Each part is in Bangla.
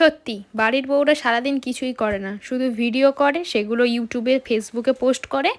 সত্যি, বাড়ির বউরা সারাদিন কিছুই করে না। শুধু ভিডিও করে, সেগুলো ইউটিউবে ফেসবুকে পোস্ট করে।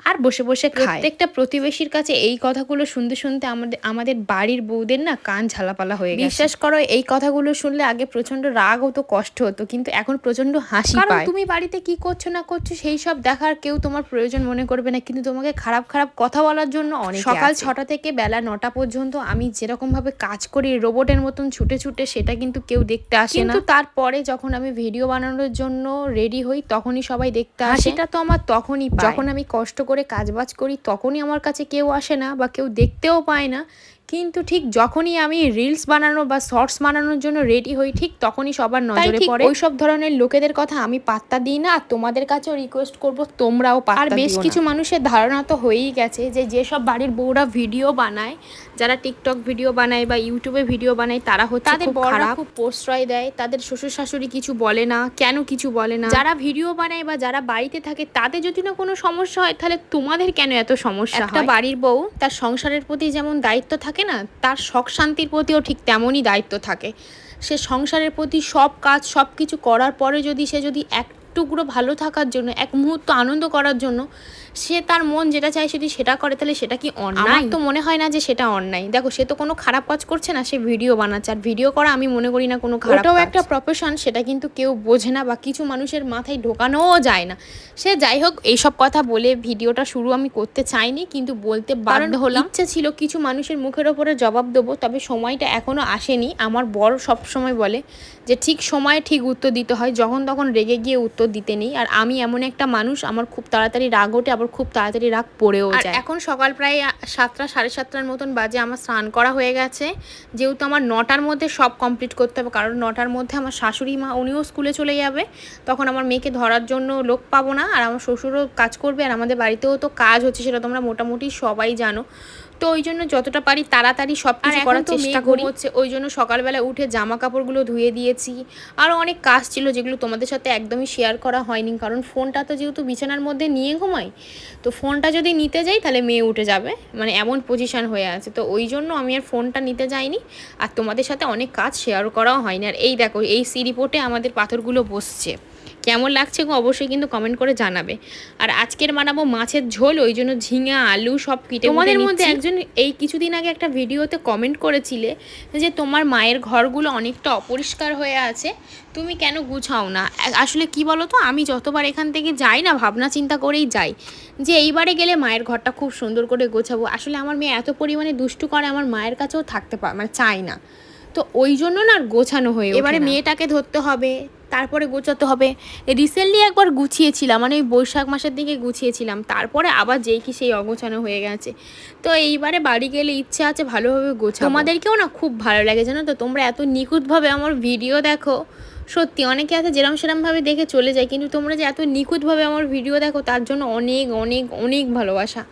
আর বসে বসে প্রত্যেকটা প্রতিবেশীর কাছে এই কথাগুলো শুনতে শুনতে আমাদের আমাদের বাড়ির বউদের না কান ঝালাপালা হয়ে গেছে। বিশ্বাস করো এই কথাগুলো শুনলে আগে প্রচণ্ড রাগ হতো কষ্ট হতো কিন্তু এখন প্রচণ্ড হাসি পায়। তুমি বাড়িতে কি করছ না করছ সেই সব দেখার কেউ তোমার প্রয়োজন মনে করবে না কিন্তু তোমাকে খারাপ খারাপ কথা বলার জন্য অনেক সকাল ছটা থেকে বেলা নটা পর্যন্ত আমি যেরকম ভাবে কাজ করি রোবটের মতন ছুটে ছুটে সেটা কিন্তু কেউ দেখতে আসে না। তারপরে যখন আমি ভিডিও বানানোর জন্য রেডি হই তখনই সবাই দেখতে আসে। সেটা তো আমার তখনই। যখন আমি কষ্ট করে কাজবাজ করি তখনই আমার কাছে কেউ আসে না বা কেউ দেখতেও পায় না। কিন্তু ঠিক যখনই আমি রিলস বানানো বা শর্টস বানানোর জন্য রেডি হই ঠিক তখনই সবার নজরে পড়ে। ওই সব ধরনের লোকেদের কথা আমি পাত্তা দিই না আর তোমাদের কাছেও রিকোয়েস্ট করব তোমরাও আর বেশ কিছু মানুষের ধারণা তো হয়েই গেছে যে যেসব বাড়ির বউরা ভিডিও বানায় যারা টিকটক ভিডিও বানায় বা ইউটিউবে ভিডিও বানায় তারা হচ্ছে তাদের বড়রা খুব প্রশ্রয় দেয় তাদের শ্বশুর শাশুড়ি কিছু বলে না কেন কিছু বলে না? যারা ভিডিও বানায় বা যারা বাড়িতে থাকে তাদের যদি না কোনো সমস্যা হয় তাহলে তোমাদের কেন এত সমস্যা একটা বাড়ির বউ তার সংসারের প্রতি যেমন দায়িত্ব থাকে না, তার শখ শান্তির প্রতিও ঠিক তেমনই দায়িত্ব থাকে। সে সংসারের প্রতি সব কাজ, সব কিছু করার পরে যদি সে যদি এক টুকরো ভালো থাকার জন্য, এক মুহূর্ত আনন্দ করার জন্য সে তার মন যেটা চায় যদি সেটা করে তাহলে সেটা কি অন্যায়? আমার তো মনে হয় না যে সেটা অন্যায়। দেখো সে তো কোনো খারাপ কাজ করছে না সে ভিডিও বানাচ্ছে। আর ভিডিও করা আমি মনে করি না কোনো খারাপ ওটাও একটা প্রফেশন সেটা কিন্তু কেউ বোঝে না বা কিছু মানুষের মাথায় ঢোকানোও যায় না। সে যাই হোক এইসব কথা বলে ভিডিওটা শুরু আমি করতে চাইনি কিন্তু বলতে বাধ্য হলাম। ইচ্ছে ছিল কিছু মানুষের মুখের ওপরে জবাব দেবো তবে সময়টা এখনও আসেনি। আমার বড় সব সময় বলে যে ঠিক সময়ে ঠিক উত্তর দিতে হয় যখন তখন রেগে গিয়ে উত্তর দিতে নেই। আর আমি এমন একটা মানুষ আমার খুব তাড়াতাড়ি রাগ ওঠে আবার খুব তাড়াতাড়ি রাগ পড়েও যায়। এখন সকাল প্রায় সাতটা সাড়ে সাতটার মতন বাজে আমার স্নান করা হয়ে গেছে। যেহেতু আমার নটার মধ্যে সব কমপ্লিট করতে হবে কারণ নটার মধ্যে আমার শাশুড়ি মা উনিও স্কুলে চলে যাবে। তখন আমার মেয়েকে ধরার জন্য লোক পাবো না আর আমার শ্বশুরও কাজ করবে আর আমাদের বাড়িতেও তো কাজ হচ্ছে সেটা তোমরা মোটামুটি সবাই জানো। তো ওই জন্য যতটা পারি তাড়াতাড়ি সব কিছু করার চেষ্টা করি। হচ্ছে ওই জন্য সকালবেলা উঠে জামা কাপড়গুলো ধুয়ে দিয়েছি। আরও অনেক কাজ ছিল যেগুলো তোমাদের সাথে একদমই শেয়ার করা হয়নি কারণ ফোনটা তো যেহেতু বিছানার মধ্যে নিয়ে ঘুমাই তো ফোনটা যদি নিতে যাই তাহলে মেয়ে উঠে যাবে মানে এমন পজিশান হয়ে আছে। তো ওই জন্য আমি আর ফোনটা নিতে যাইনি আর তোমাদের সাথে অনেক কাজ শেয়ার করাও হয়নি। আর এই দেখো এই সি রিপোর্টে আমাদের পাথরগুলো বসছে। কেমন লাগছে গো অবশ্যই কিন্তু কমেন্ট করে জানাবে। আর আজকের বানাবো মাছের ঝোল ওই জন্য ঝিঙা আলু সব কেটে তোমাদের মধ্যে একজন এই কিছুদিন আগে একটা ভিডিওতে কমেন্ট করেছিলে যে তোমার মায়ের ঘরগুলো অনেকটা অপরিষ্কার হয়ে আছে তুমি কেন গুছাও না? আসলে কি বলো তো আমি যতবার এখান থেকে যাই না ভাবনা চিন্তা করেই যাই যে এইবারে গেলে মায়ের ঘরটা খুব সুন্দর করে গোছাবো। আসলে আমার মেয়ে এত পরিমাণে দুষ্টু করে আমার মায়ের কাছেও থাকতে পারে মানে চায় না। তো ওই জন্য না আর গোছানো হয়ে এবারে মেয়েটাকে ধরতে হবে। তারপরে গোছাতে হবে। রিসেন্টলি একবার গুছিয়েছিলাম মানে ওই বৈশাখ মাসের দিকে গুছিয়েছিলাম। তারপরে আবার যেই কি সেই অগোছানো হয়ে গেছে। তো এইবারে বাড়ি গেলে ইচ্ছে আছে ভালোভাবে গোছা তোমাদেরকেও না খুব ভালো লাগে জানো তো? তোমরা এত নিখুঁতভাবে আমার ভিডিও দেখো। সত্যি, অনেকে আছে যেরম সেরমভাবে দেখে চলে যায়, কিন্তু তোমরা যে এত নিখুঁতভাবে আমার ভিডিও দেখো, তার জন্য অনেক অনেক অনেক ভালোবাসা।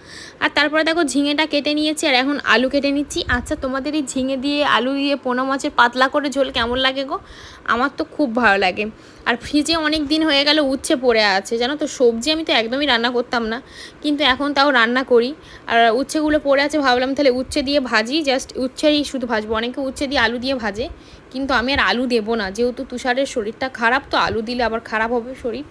আর তারপরে দেখো, ঝিঙেটা কেটে নিয়েছি, আর এখন আলু কেটে নিচ্ছি। আচ্ছা তোমাদের এই ঝিঙে দিয়ে আলু দিয়ে পোনা মাছের পাতলা করে ঝোল কেমন লাগে গো? আমার তো খুব ভালো লাগে। আর ফ্রিজে অনেক দিন হয়ে গেল, উচ্ছে পড়ে আছে। জানো তো, সবজি আমি তো একদমই রান্না করতাম না। কিন্তু এখন তাও রান্না করি। আর উচ্ছেগুলো পড়ে আছে, ভাবলাম তাহলে উচ্ছে দিয়ে ভাজি জাস্ট উচ্ছেই শুধু ভাজবো। অনেকে উচ্ছে দিয়ে আলু দিয়ে ভাজে। কিন্তু আমি আর আলু দেবো না। যেহেতু তুষারের শরীরটা খারাপ, তো আলু দিলে আবার খারাপ হবে শরীর।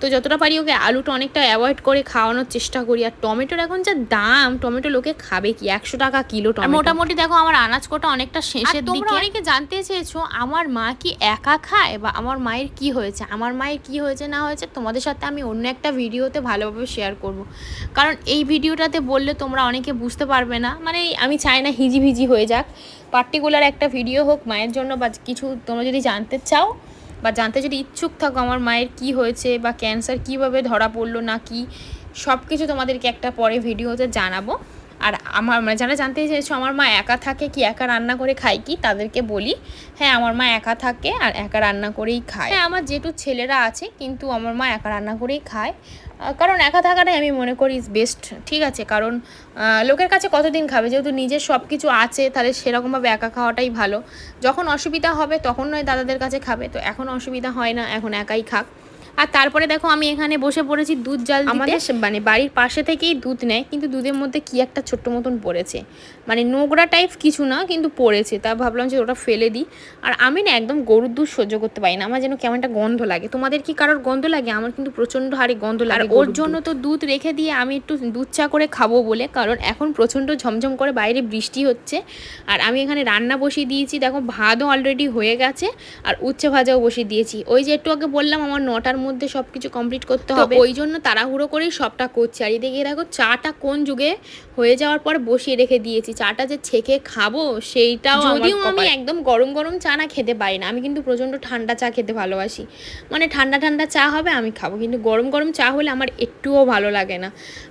তো যতটা পারি ওকে আলুটা অনেকটা অ্যাভয়েড করে খাওয়ানোর চেষ্টা করি। আর টমেটোর এখন যা দাম টমেটো লোকে খাবে কি? একশো টাকা কিলো টমেটো। মোটামুটি দেখো আমার আনাজ কোটা অনেকটা শেষের দিকে। অনেকে জানতে চেয়েছো আমার মা কি একা খায় বা আমার মায়ের কি হয়েছে? আমার মায়ের কি হয়েছে না হয়েছে তোমাদের সাথে আমি অন্য একটা ভিডিওতে ভালোভাবে শেয়ার করব। কারণ এই ভিডিওটাতে বললে তোমরা অনেকে বুঝতে পারবে না। মানে আমি চাই না হিজি ভিজি হয়ে যাক। পার্টিকুলার একটা ভিডিও হোক মায়ের জন্য বা কিছু তোমরা যদি জানতে চাও বা জানতে যদি ইচ্ছুক থাকো আমার মায়ের কি হয়েছে বা ক্যান্সার কীভাবে ধরা পড়ল না কি সব কিছু তোমাদেরকে একটা পরে ভিডিওতে জানাব। আর আমার মানে যারা জানতে চেয়েছো আমার মা একা থাকে কি, একা রান্না করে খায় কি, তাদেরকে বলি হ্যাঁ আমার মা একা থাকে আর একা রান্না করেই খায়। হ্যাঁ আমার যেটু ছেলেরা আছে, কিন্তু আমার মা একা রান্না করেই খায়। কারণ একা থাকাটাই আমি মনে করি ইজ বেস্ট ঠিক আছে? কারণ লোকের কাছে কতদিন খাবে? যেহেতু নিজের সব কিছু আছে, তাহলে সেরকমভাবে একা খাওয়াটাই ভালো। যখন অসুবিধা হবে, তখন নয় দাদাদের কাছে খাবে। তো এখন অসুবিধা হয় না, এখন একাই খাক। আর তারপরে দেখো আমি এখানে বসে পড়েছি দুধ জাল আমাদের মানে বাড়ির পাশে থেকেই দুধ নেয় কিন্তু দুধের মধ্যে কি একটা ছোট্ট মতন পড়েছে। মানে নোংরা টাইপ কিছু না কিন্তু পড়েছে। তা ভাবলাম যে ওটা ফেলে দিই। আর আমি না একদম গরুর দুধ সহ্য করতে পারি না। আমার যেন কেমন একটা গন্ধ লাগে। তোমাদের কি কারোর গন্ধ লাগে? আমার কিন্তু প্রচণ্ড হারে গন্ধ লাগে। ওর জন্য তো দুধ রেখে দিয়ে আমি একটু দুধ চা করে খাব বলে কারণ এখন প্রচণ্ড ঝমঝম করে বাইরে বৃষ্টি হচ্ছে। আর আমি এখানে রান্না বসিয়ে দিয়েছি। দেখো ভাতও অলরেডি হয়ে গেছে। আর উচ্ছে ভাজাও বসিয়ে দিয়েছি। ওই যে একটু আগে বললাম আমার নটার মধ্যে সব কিছু কমপ্লিট করতে হবে। ওই জন্য তাড়াহুড়ো করেই সবটা করছি। আর এদিকে দেখো চাটা কোন যুগে হয়ে যাওয়ার পর বসিয়ে রেখে দিয়েছি। চাটা যে ছেঁকে খাব সেইটাও যদিও আমি একদম গরম গরম চা না খেতে পারি না। আমি কিন্তু প্রচণ্ড ঠান্ডা চা খেতে ভালোবাসি। মানে ঠান্ডা ঠান্ডা চা হবে আমি খাব। কিন্তু গরম গরম চা হলে আমার একটুও ভালো লাগে না।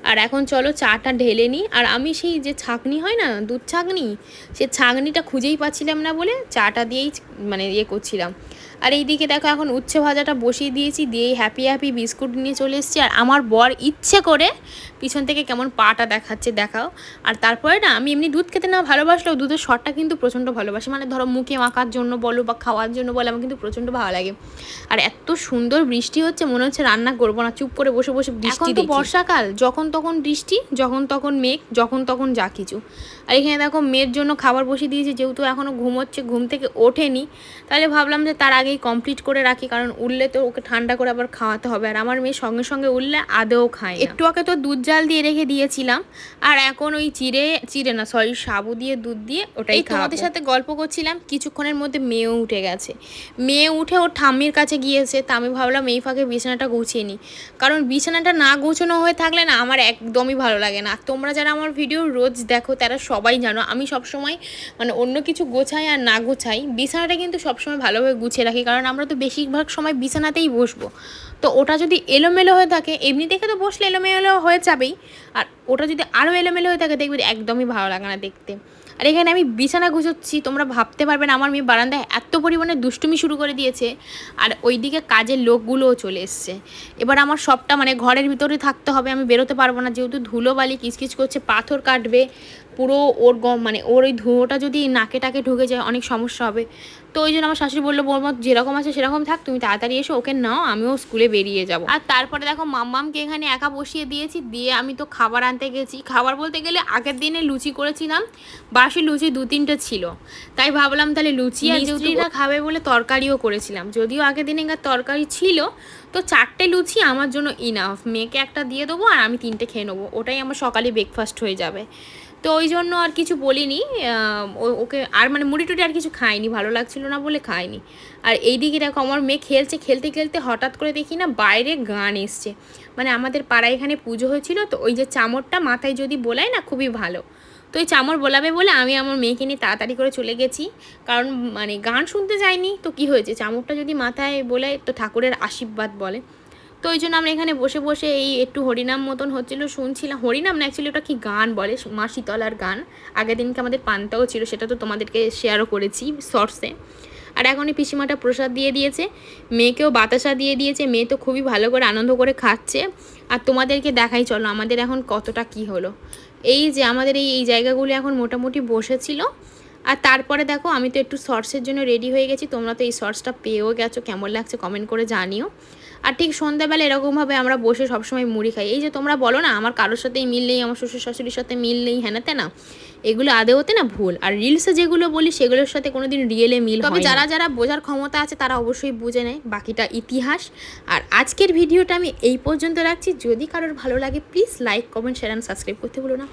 আর এখন চলো চাটা ঢেলে নিই। আর আমি সেই যে ছাকনি হয় না দুধ ছাকনি সে ছাকনিটা খুঁজেই পাচ্ছিলাম না বলে চাটা দিয়েই মানে ইয়ে করছিলাম। আর এইদিকে দেখো এখন উচ্ছে ভাজাটা বসিয়ে দিয়েছি দিয়েই হ্যাপি হ্যাপি বিস্কুট নিয়ে চলে এসেছি। আর আমার বর ইচ্ছে করে পিছন থেকে কেমন পাটা দেখাচ্ছে দেখাও। আর তারপরে না আমি এমনি দুধ খেতে না ভালোবাসলেও দুধের শটটা কিন্তু প্রচণ্ড ভালোবাসি। মানে ধরো মুখে মাখার জন্য বলো বা খাওয়ার জন্য বলো আমার কিন্তু প্রচণ্ড ভালো লাগে। আর এত সুন্দর বৃষ্টি হচ্ছে মনে হচ্ছে রান্না করব না চুপ করে বসে বসে বৃষ্টি তো বর্ষাকাল যখন তখন বৃষ্টি যখন তখন মেঘ যখন তখন যা কিছু। আর এখানে দেখো মেয়ের জন্য খাবার বসিয়ে দিয়েছি যেহেতু এখনও ঘুমোচ্ছে ঘুম থেকে ওঠেনি তাহলে ভাবলাম যে তার আগেই কমপ্লিট করে রাখি কারণ উঠলে তো ওকে ঠান্ডা করে আবার খাওয়াতে হবে। আর আমার মেয়ে সঙ্গে সঙ্গে উঠলে আদেও খায় একটু আগে তো দুধ জাল দিয়ে রেখে দিয়েছিলাম আর এখন ওই চিড়ে চিড়ে না সরি সাবু দিয়ে দুধ দিয়ে ওটাই তোমাদের সাথে গল্প করছিলাম কিছুক্ষণের মধ্যে মেয়েও উঠে গেছে। মেয়ে উঠে ওর ঠাম্মির কাছে গিয়েছে তা আমি ভাবলাম এই ফাঁকে বিছানাটা গুছিয়ে নিই কারণ বিছানাটা না গুছানো হয়ে থাকলে না আমার একদমই ভালো লাগে না। তোমরা যারা আমার ভিডিও রোজ দেখো তারা সবাই জানো আমি সবসময় মানে অন্য কিছু গোছাই আর না গোছাই বিছানাটা কিন্তু সবসময় ভালোভাবে গুছিয়ে রাখি। কারণ আমরা তো বেশিরভাগ সময় বিছানাতেই বসবো। তো ওটা যদি এলোমেলো হয়ে থাকে, এমনি দেখে তো বসলে এলোমেলো হয়ে যাবেই, আর ওটা যদি আরও এলোমেলো হয়ে থাকে, দেখবে একদমই ভালো লাগে না দেখতে। আর এখানে আমি বিছানা গুছোচ্ছি, তোমরা ভাবতে পারবে না, আমার মেয়ে বারান্দায় এত পরিমাণে দুষ্টুমি শুরু করে দিয়েছে, আর ওইদিকে কাজের লোকগুলোও চলে এসছে। এবার আমার সবটা মানে ঘরের ভিতরে থাকতে হবে, আমি বেরোতে পারব না, যেহেতু ধুলো বালি কিচকিচ করছে, পাথর কাটবে পুরো ওর গম মানে ওর ওই ধুঁয়োটা যদি নাকে টাকে ঢুকে যায় অনেক সমস্যা হবে। তো ওই জন্য আমার শাশুড়ি বলল বৌমা যেরকম আছে সেরকম থাক তুমি তাড়াতাড়ি এসো ওকে নাও আমিও স্কুলে বেরিয়ে যাব। আর তারপরে দেখো মাম্মামকে এখানে একা বসিয়ে দিয়েছি দিয়ে আমি তো খাবার আনতে গেছি। খাবার বলতে গেলে আগের দিনে লুচি করেছিলাম বাসি লুচি দু তিনটে ছিল। তাই ভাবলাম তাহলে লুচি আর লুচিটা খাবে বলে তরকারিও করেছিলাম। যদিও আগের দিনে তরকারি ছিল তো চারটে লুচি আমার জন্য ইনাফ মেয়েকে একটা দিয়ে দেবো আর আমি তিনটে খেয়ে নেব ওটাই আমার সকালে ব্রেকফাস্ট হয়ে যাবে। তো ওই জন্য আর কিছু বলিনি ওকে আর মানে মুড়ি টুড়ি আর কিছু খাইনি, ভালো লাগছিল না বলে খাইনি। আর এই দিকে দেখো আমার মেয়ে খেলছে, খেলতে খেলতে হঠাৎ করে দেখি না বাইরে গান এসছে। মানে আমাদের পাড়ায় এখানে পুজো হয়েছিল তো ওই যে চামড়টা মাথায় যদি বোলায় না খুবই ভালো। তো ওই চামড় বলাবে বলে আমি আমার মেয়েকে নিয়ে তাড়াতাড়ি করে চলে গেছি। কারণ মানে গান শুনতে যাইনি তো কি হয়েছে? চামড়টা যদি মাথায় বলে তো ঠাকুরের আশীর্বাদ বলে। তো ওই জন্য আমরা এখানে বসে বসে এই একটু হরিনাম মতন হচ্ছিল, শুনছিলাম। হরিনাম না অ্যাকচুয়ালি ওটা কি গান বলে? মা শীতলার গান। আগের দিনকে আমাদের পান্তাও ছিল, সেটা তো তোমাদেরকে শেয়ারও করেছি শর্টসে আর এখন এই পিসিমাটা প্রসাদ দিয়ে দিয়েছে, মেয়েকেও বাতাসা দিয়ে দিয়েছে, মেয়ে তো খুবই ভালো করে আনন্দ করে খাচ্ছে। আর তোমাদেরকে দেখাই, চলো আমাদের এখন কতটা কি হলো। এই যে আমাদের এই এই জায়গাগুলো এখন মোটামুটি বসেছিল। আর তারপরে দেখো, আমি তো একটু শর্টসের জন্য রেডি হয়ে গেছি, তোমরা তো এই শর্টসটা পেয়েও গেছো, কেমন লাগছে কমেন্ট করে জানিও। আর ঠিক সন্ধ্যাবেলা এরকমভাবে আমরা বসে সবসময় মুড়ি খাই। এই যে তোমরা বলো না আমার কারোর সাথেই মিল নেই আমার শ্বশুর শাশুড়ির সাথে মিল নেই হ্যানাতে না এগুলো আদেওতে না ভুল? আর রিলসে যেগুলো বলি সেগুলোর সাথে কোনোদিন রিয়েলে মিল তবে যারা যারা বোঝার ক্ষমতা আছে তারা অবশ্যই বুঝে নেয় বাকিটা ইতিহাস। আর আজকের ভিডিওটা আমি এই পর্যন্ত রাখছি। যদি কারোর ভালো লাগে please like comment share and subscribe করতে বলো না।